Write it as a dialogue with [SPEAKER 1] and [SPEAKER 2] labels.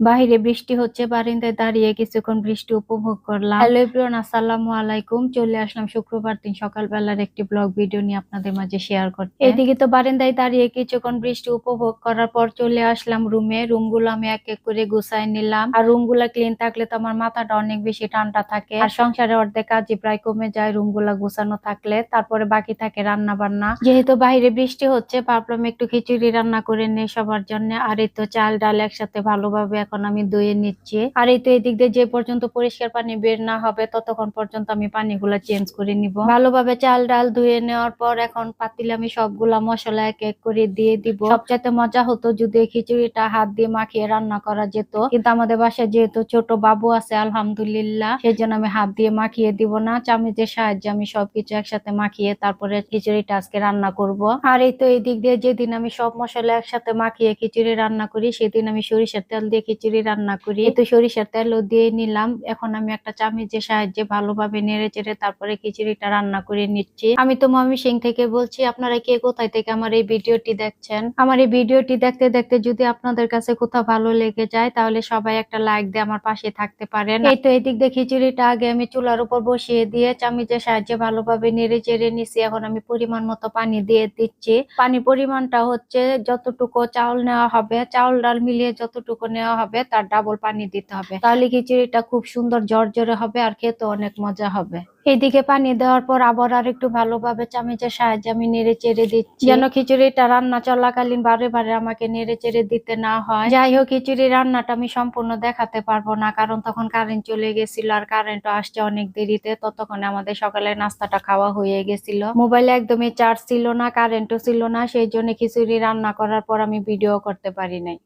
[SPEAKER 1] বাহিরে বৃষ্টি হচ্ছে বারিন্দায় দাঁড়িয়ে কিছুক্ষণ বৃষ্টি উপভোগ করলাম। হ্যালো এভরিওয়ান আসসালামু আলাইকুম। চলে আসলাম শুক্রবার দিন সকালবেলার একটি ব্লগ ভিডিও নিয়ে আপনাদের মাঝে শেয়ার করতে। এদিকে তো বারিন্দায় দাঁড়িয়ে কিছুক্ষণ বৃষ্টি উপভোগ করার পর চলে আসলাম রুমে। রুমগুলো আমি এক এক করে গুছাই নিলাম। আর রুমগুলো ক্লিন থাকলে তো আমার মাথাটা অনেক বেশি ঠান্ডা থাকে। আর সংসারে অর্ধেক কাজই প্রায় কমে যায় রুমগুলো গুছানো থাকলে। তারপরে বাকি থাকে রান্না বান্না যেহেতু বাইরে বৃষ্টি হচ্ছে ভাবলাম একটু খিচুড়ি রান্না করে নিয়ে সবার জন্য। আর এই তো চাল ডাল একসাথে ভালোভাবে এখন আমি ধুয়ে নিচ্ছি। আর এই তো এদিক দিয়ে যে পর্যন্ত পরিষ্কার পানি বের না হবে, ততক্ষণ পর্যন্ত আমি পানিগুলো চেঞ্জ করে নিব। ভালোভাবে চাল ডাল ধুয়ে নেওয়ার পর এখন পাতিলে আমি সবগুলা মশলা এক এক করে দিয়ে দিব। সবচাইতে মজা হতো যদি খিচুড়িটা হাত দিয়ে মাখিয়ে রান্না করা যেত। কিন্তু আমাদের বাসায় যেহেতু ছোট বাবু আছে, আলহামদুলিল্লাহ সেই জন্য আমি হাত দিয়ে মাখিয়ে দিব না। চামচের সাহায্যে আমি সবকিছু একসাথে মাখিয়ে তারপরে খিচুড়িটা আজকে রান্না করব। আর এই তো এই দিক দিয়ে যেদিন আমি সব মশলা একসাথে মাখিয়ে খিচুড়ি রান্না করি, সেদিন আমি সরিষার তেল দিয়ে খিচুড়ি রান্না করি। তো সরিষার তেলও দিয়ে নিলাম। এখন আমি একটা চামচের সাহায্যে ভালোভাবে নেড়ে চেড়ে তারপরে খিচুড়িটা রান্না করে নিচ্ছি। আমি তো মমি সিং থেকে বলছি, আপনারা কে কোথায় থেকে আমার এই ভিডিওটি দেখছেন? আমার এই ভিডিওটি দেখতে দেখতে যদি আপনাদের কাছে কোথাও ভালো লেগে যায়, তাহলে সবাই একটা লাইক দিয়ে আমার পাশে থাকতে পারেন। এই তো এদিক দিয়ে খিচুড়িটা আগে আমি চুলার উপর বসিয়ে দিয়ে চামচের সাহায্যে ভালোভাবে নেড়ে চেড়ে নিছি। এখন আমি পরিমাণ মতো পানি দিয়ে দিচ্ছি। পানি পরিমাণটা হচ্ছে যতটুকু চাউল নেওয়া হবে চাউল ডাল মিলিয়ে যতটুকু নেওয়া হবে তার ডাবল পানি দিতে হবে। তাহলে খিচুড়িটা খুব সুন্দর জর্জরে হবে আর খেতে অনেক মজা হবে। এইদিকে পানি দেওয়ার পর আবার আর একটু ভালোভাবে চামচের সাহায্যে আমি নেড়ে চেড়ে দিচ্ছি। যেন খিচুড়িটা রান্না চলাকালীন বারে বারে আমাকে নেড়ে চেড়ে দিতে না হয়। যাই হোক খিচুড়ি রান্নাটা আমি সম্পূর্ণ দেখাতে পারব না কারণ তখন কারেন্ট চলে গেছিল আর কারেন্ট আসছে অনেক দেরিতে ততক্ষণে আমাদের সকালে নাস্তাটা খাওয়া হয়ে গেছিল। মোবাইলে একদমই চার্জ ছিল না কারেন্টও ছিল না সেই জন্য খিচুড়ি রান্না করার পর আমি ভিডিও করতে পারি নাই।